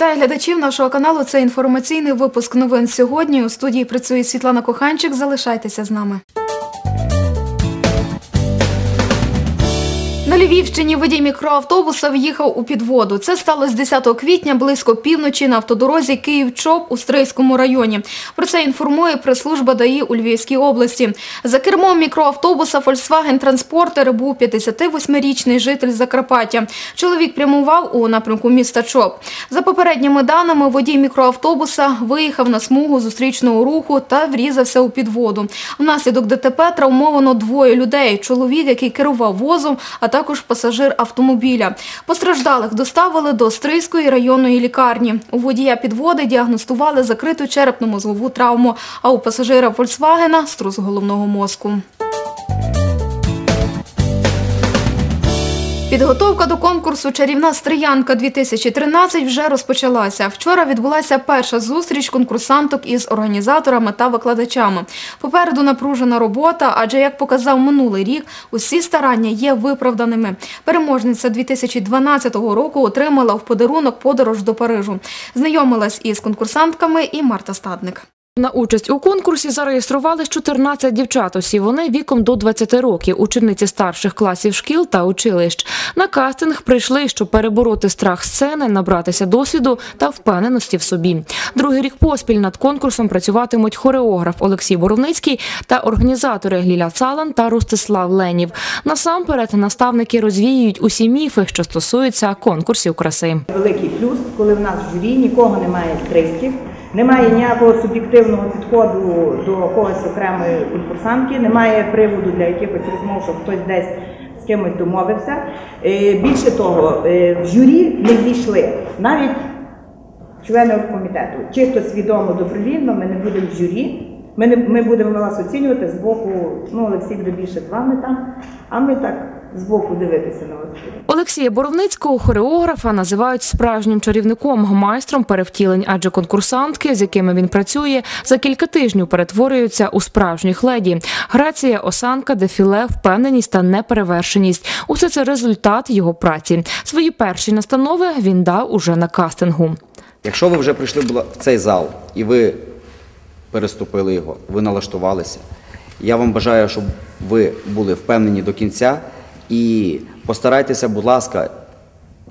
Вітаю глядачів нашого каналу. Це інформаційний випуск новин сьогодні. У студії працює Світлана Коханчик. Залишайтеся з нами. Львівщині водій мікроавтобуса в'їхав у підводу. Це сталося 10 квітня близько півночі на автодорозі Київ-Чоп у Стрийському районі. Про це інформує прес-служба ДАІ у Львівській області. За кермом мікроавтобуса Volkswagen Transporter був 58-річний житель Закарпаття. Чоловік прямував у напрямку міста Чоп. За попередніми даними, водій мікроавтобуса виїхав на смугу зустрічного руху та врізався у підводу. Внаслідок ДТП травмовано двоє людей. Чоловік, який керував возом, а також пасажир автомобіля. Постраждалих доставили до Стрийської районної лікарні. У водія підводи діагностували закриту черепно-мозгову травму, а у пасажира Фольксвагена – струс головного мозку. Підготовка до конкурсу Чарівна Стріянка 2013 вже розпочалася. Вчора відбулася перша зустріч конкурсанток із організаторами та викладачами. Попереду напружена робота, адже як показав минулий рік, усі старання є виправданими. Переможниця 2012 року отримала в подарунок подорож до Парижу. Знайомилась із конкурсантками і Марта Стадник. На участь у конкурсі зареєструвались 14 дівчат. Усі вони віком до 20 років, учениці старших класів шкіл та училищ. На кастинг прийшли, щоб перебороти страх сцени, набратися досвіду та впевненості в собі. Другий рік поспіль над конкурсом працюватимуть хореограф Олексій Боровницький та організатори Ліля Цалан та Ростислав Ленів. Насамперед наставники розвіюють усі міфи, що стосуються конкурсів краси. Великий плюс, коли в нас в журі нікого немає стрисків, немає ніякого суб'єктивного підходу до когось окремої конкурсантки, немає приводу для якихось розмов, що хтось десь з кимось домовився. Е, Більше того, е, в журі не війшли навіть члени комітету. Чисто свідомо, добровільно, ми не будемо в журі. Ми, не, ми будемо вас оцінювати з боку, ну, Олексій буде більше з вами там, а ми так з боку дивитися на вас. Олексія Боровницького, хореографа, називають справжнім чарівником, майстром перевтілень, адже конкурсантки, з якими він працює, за кілька тижнів перетворюються у справжніх леді. Грація, осанка, дефіле, впевненість та неперевершеність – усе це результат його праці. Свої перші настанови він дав уже на кастингу. Якщо ви вже прийшли в цей зал і ви переступили його, ви налаштувалися, я вам бажаю, щоб ви були впевнені до кінця і постарайтеся, будь ласка,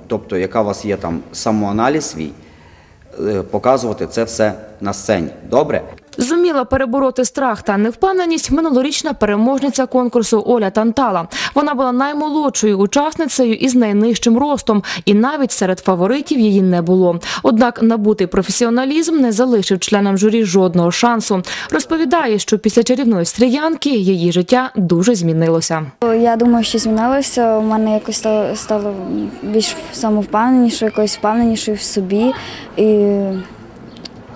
тобто, яка у вас є там самоаналіз свій, е, показувати це все на сцені. Добре? Зуміла перебороти страх та невпевненість минулорічна переможниця конкурсу Оля Тантала. Вона була наймолодшою учасницею із найнижчим ростом, і навіть серед фаворитів її не було. Однак набутий професіоналізм не залишив членам журі жодного шансу. Розповідає, що після чарівної стріянки її життя дуже змінилося. Я думаю, що змінилося. У мене якось стало, стало більш самовпевненіше, якось впевненішою в собі. І,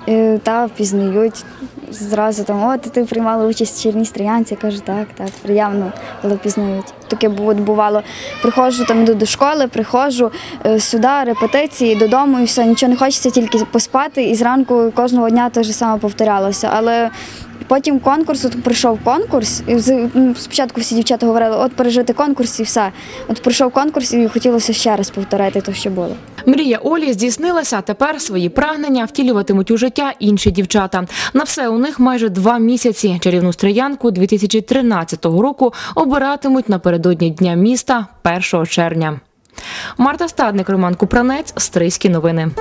і та впізнають зразу там, от ти, приймала участь в черній стрілянці. Я кажу, так, так, приємно, коли пізнають. Таке бувало. Приходжу там до школи, приходжу е, сюди, репетиції, додому і все, нічого не хочеться, тільки поспати. І зранку кожного дня те ж саме повторялося. Але Потім конкурс, от прийшов конкурс, і спочатку всі дівчата говорили, от пережити конкурс і все. От прийшов конкурс і хотілося ще раз повторити те, що було. Мрія Олі здійснилася. Тепер свої прагнення втілюватимуть у життя інші дівчата. На все у них майже два місяці. Чарівну стріянку 2013 року обиратимуть напередодні дня міста 1 червня. Марта Стадник, Роман Купранець, Стрийські новини.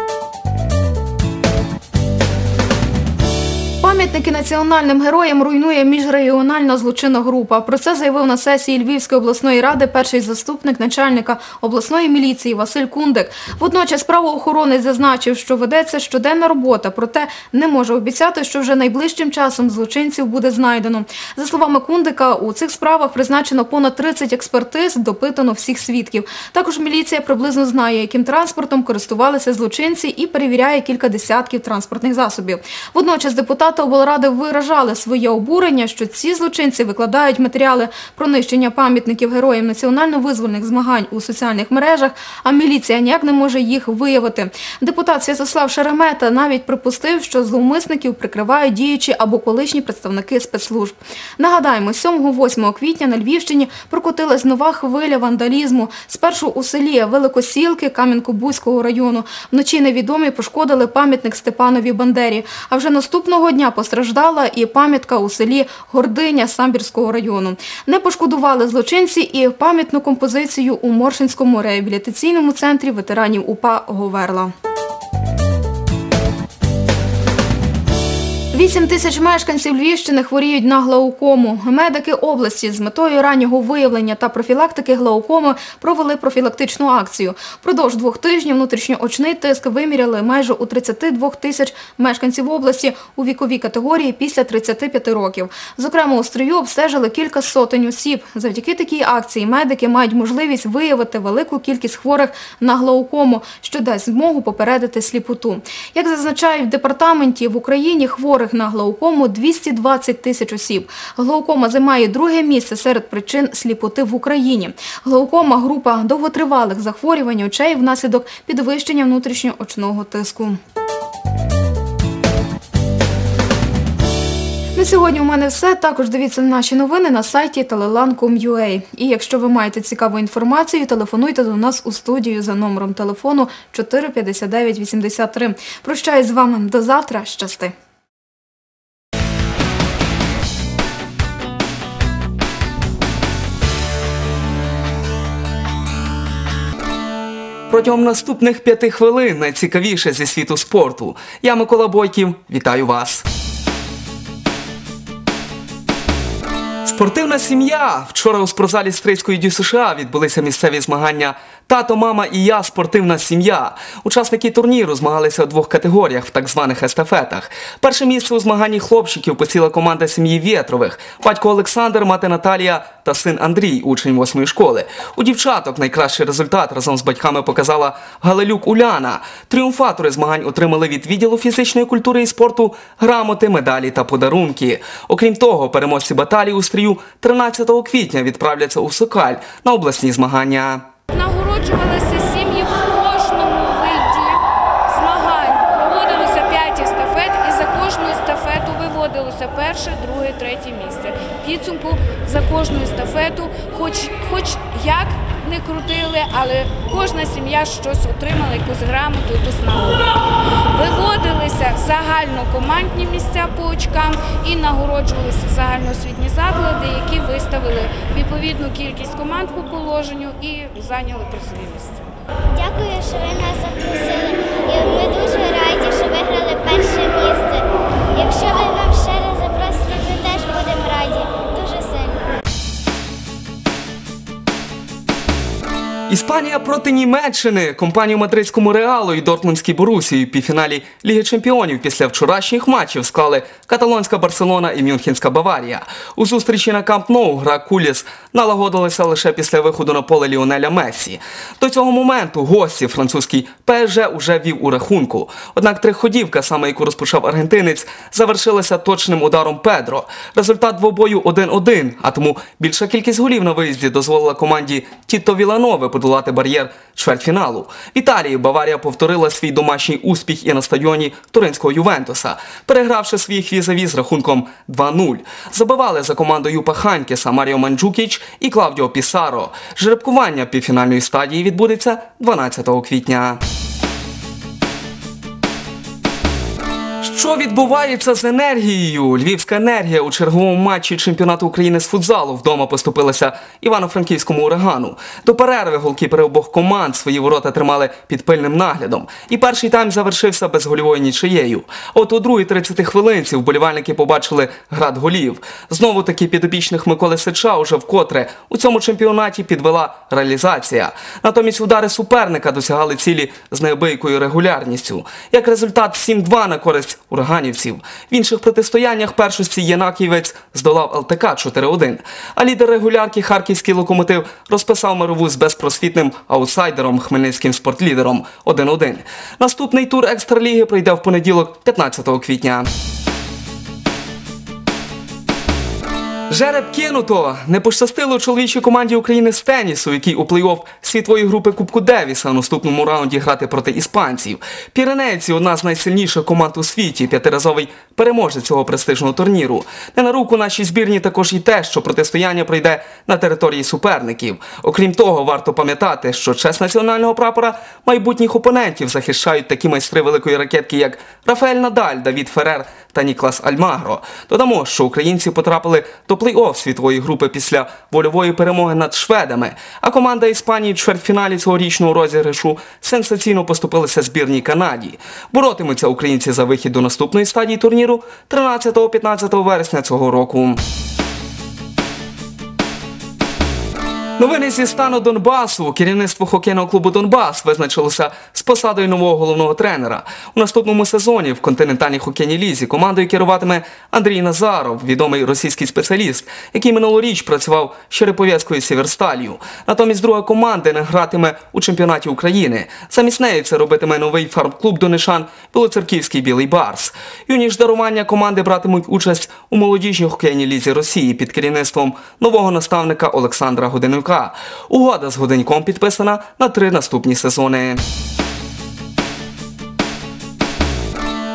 Пам'ятники національним героям руйнує міжрегіональна злочинна група. Про це заявив на сесії Львівської обласної ради перший заступник начальника обласної міліції Василь Кундик. Водночас правоохоронець зазначив, що ведеться щоденна робота, проте не може обіцяти, що вже найближчим часом злочинців буде знайдено. За словами Кундика, у цих справах призначено понад 30 експертиз, допитано всіх свідків. Також міліція приблизно знає, яким транспортом користувалися злочинці і перевіряє кілька десятків транспортних засобів. Водночас депутати облради виражали своє обурення, що ці злочинці викладають матеріали про нищення пам'ятників героям національно-визвольних змагань у соціальних мережах, а міліція ніяк не може їх виявити. Депутат Святослав Шеремета навіть припустив, що зловмисників прикривають діючі або колишні представники спецслужб. Нагадаємо, 7-8 квітня на Львівщині прокотилась нова хвиля вандалізму. Спершу у селі Великосілки Кам'янко-Бузького району. Вночі невідомі пошкодили пам'ятник Степанові Бандері. А вже наступного дня постраждала і пам'ятка у селі Гординя Самбірського району. Не пошкодували злочинці і пам'ятну композицію у Моршинському реабілітаційному центрі ветеранів УПА Говерла. Вісім тисяч мешканців Львівщини хворіють на глаукому. Медики області з метою раннього виявлення та профілактики глаукоми провели профілактичну акцію. Впродовж двох тижнів внутрішньоочний тиск виміряли майже у 32 тисяч мешканців області у віковій категорії після 35 років. Зокрема, у строю обстежили кілька сотень осіб. Завдяки такій акції медики мають можливість виявити велику кількість хворих на глаукому, що дасть змогу попередити сліпоту. Як зазначають в департаменті, в Україні хворих на глаукому 220 тисяч осіб. Глаукома займає друге місце серед причин сліпоти в Україні. Глаукома – група довготривалих захворювань очей внаслідок підвищення внутрішньоочного тиску. На сьогодні у мене все. Також дивіться наші новини на сайті telelan.com.ua. І якщо ви маєте цікаву інформацію, телефонуйте до нас у студію за номером телефону 45983. Прощаюсь з вами до завтра. Щасти! Протягом наступних п'яти хвилин найцікавіше зі світу спорту. Я Микола Бойків. Вітаю вас. Спортивна сім'я. Вчора у спортзалі Стрийської дю США відбулися місцеві змагання Тато, мама і я спортивна сім'я. Учасники турніру змагалися у двох категоріях в так званих естафетах. Перше місце у змаганні хлопчиків посіла команда сім'ї Вєтрових. Батько Олександр, мати Наталія та син Андрій, учень восьмої школи. У дівчаток найкращий результат разом з батьками показала Галилюк Уляна. Тріумфатори змагань отримали від відділу фізичної культури і спорту грамоти, медалі та подарунки. Окрім того, переможці баталії у стрію 13 квітня відправляться у Сокаль на обласні змагання. Нагороджувалися сім'ї в кожному виді змагань. Проводилося 5 естафет, і за кожну естафету виводилося перше, друге, третє місце. Підсумку за кожну естафету, хоч, хоч як не крутили, але кожна сім'я щось отримала, якусь грамоту, якусь нагороду. Виводилися загальнокомандні місця по очкам і нагороджувалися загальноосвітні заклади, які виставили відповідну кількість команд по положенню і зайняли призові місця. Дякую, що ви нас запросили. Ми дуже раді, що виграли перше місце. Якщо ви Іспанія проти Німеччини. Компанію мадридському Реалу і Дортмундській Борусії в півфіналі Ліги Чемпіонів після вчорашніх матчів склали каталонська Барселона і Мюнхенська Баварія. У зустрічі на Камп Ноу гра Куліс налагодилася лише після виходу на поле Ліонеля Мессі. До цього моменту гості французький ПСЖ уже вів у рахунку. Однак триходівка, саме яку розпочав аргентинець, завершилася точним ударом Педро. Результат двобою 1-1, а тому більша кількість голів на виїзді дозволила команді Тіто Віланове подолати бар'єр чвертьфіналу. В Італії Баварія повторила свій домашній успіх і на стадіоні Туринського Ювентуса, перегравши своїх візаві з рахунком 2-0. Забивали за командою Паханькеса Маріо Манджукіч і Клавдіо Пісаро. Жеребкування півфінальної стадії відбудеться 12 квітня. Що відбувається з енергією? Львівська енергія у черговому матчі чемпіонату України з футзалу вдома поступилася Івано-Франківському урагану. До перерви голкіпери обох команд свої ворота тримали під пильним наглядом. І перший тайм завершився безгольовою нічиєю. От у другій 30 хвилинці вболівальники побачили град голів. Знову таки підопічних Миколи Сича уже вкотре у цьому чемпіонаті підвела реалізація. Натомість удари суперника досягали цілі з неабиякою регулярністю. Як результат 7-2 на користь ураганівців. В інших протистояннях першості Єнаківець здолав ЛТК 4-1. А лідер регулярки харківський локомотив розписав мирову з безпросвітним аутсайдером хмельницьким спортлідером 1-1. Наступний тур екстраліги пройде в понеділок 15 квітня. Жереб кинуто. Не пощастило чоловічій команді України з тенісу, який у плей-офф світової групи Кубку Девіса в наступному раунді грати проти іспанців. Піренейці одна з найсильніших команд у світі, п'ятиразовий переможець цього престижного турніру. Не на руку нашій збірні також і те, що протистояння пройде на території суперників. Окрім того, варто пам'ятати, що честь національного прапора майбутніх опонентів захищають такі майстри великої ракетки, як Рафаель Надаль, Давід Ферер та Ніклас Альмагро. Додамо, що українці потрапили до плей-офф світової групи після вольової перемоги над шведами. А команда Іспанії в чвертьфіналі цьогорічного розіграшу сенсаційно поступилася збірній Канаді. Боротимуться українці за вихід до наступної стадії турніру 13-15 вересня цього року. Новини зі стану Донбасу. Керівництво хокейного клубу Донбас визначилося з посадою нового головного тренера. У наступному сезоні в континентальній хокейній лізі командою керуватиме Андрій Назаров, відомий російський спеціаліст, який минулоріч працював з Череповецькою Сіверсталью. Натомість друга команда не гратиме у чемпіонаті України. Замість неї це робитиме новий фармклуб Донишан Білоцерківський Білий Барс. Юні ж дарування команди братимуть участь у молодіжній хокейній лізі Росії під керівництвом нового наставника Олександра Годинюка. Угода з Годеньком підписана на три наступні сезони.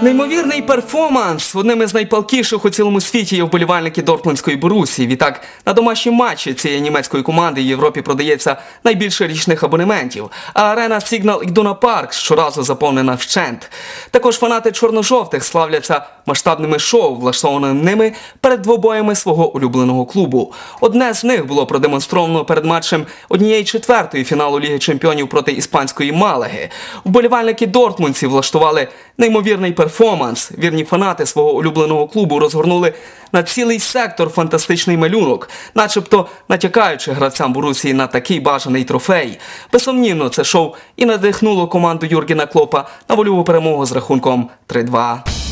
Неймовірний перформанс. Одним із найпалкіших у цілому світі є вболівальники Дортмундської Борусії. Відтак на домашні матчі цієї німецької команди в Європі продається найбільше річних абонементів. А арена Сігнал Ідуна Парк щоразу заповнена вщент. Також фанати чорно-жовтих славляться масштабними шоу, влаштованими ними перед двобоями свого улюбленого клубу. Одне з них було продемонстровано перед матчем однієї четвертої фіналу Ліги Чемпіонів проти іспанської Малаги. Вболівальники Дортмундців влаштували неймовірний перформанс. Вірні фанати свого улюбленого клубу розгорнули на цілий сектор фантастичний малюнок, начебто натякаючи гравцям Борусії на такий бажаний трофей. Безсумнівно, це шоу і надихнуло команду Юргіна Клопа на вольову перемогу з рахунком 3-2.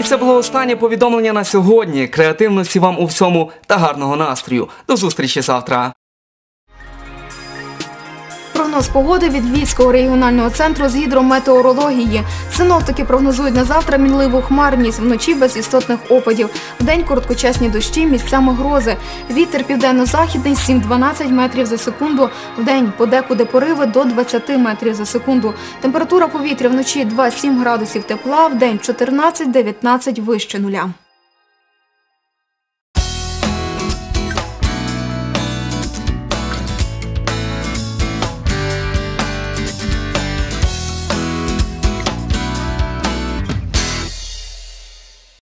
І це було останнє повідомлення на сьогодні. Креативності вам у всьому та гарного настрою. До зустрічі завтра. Прогноз погоди від Львівського регіонального центру з гідрометеорології. Синоптики прогнозують на завтра мінливу хмарність, вночі без істотних опадів. Вдень короткочасні дощі, місцями грози. Вітер південно-західний 7-12 метрів за секунду. Вдень подекуди пориви до 20 метрів за секунду. Температура повітря вночі 2-7 градусів тепла, вдень 14-19 вище нуля.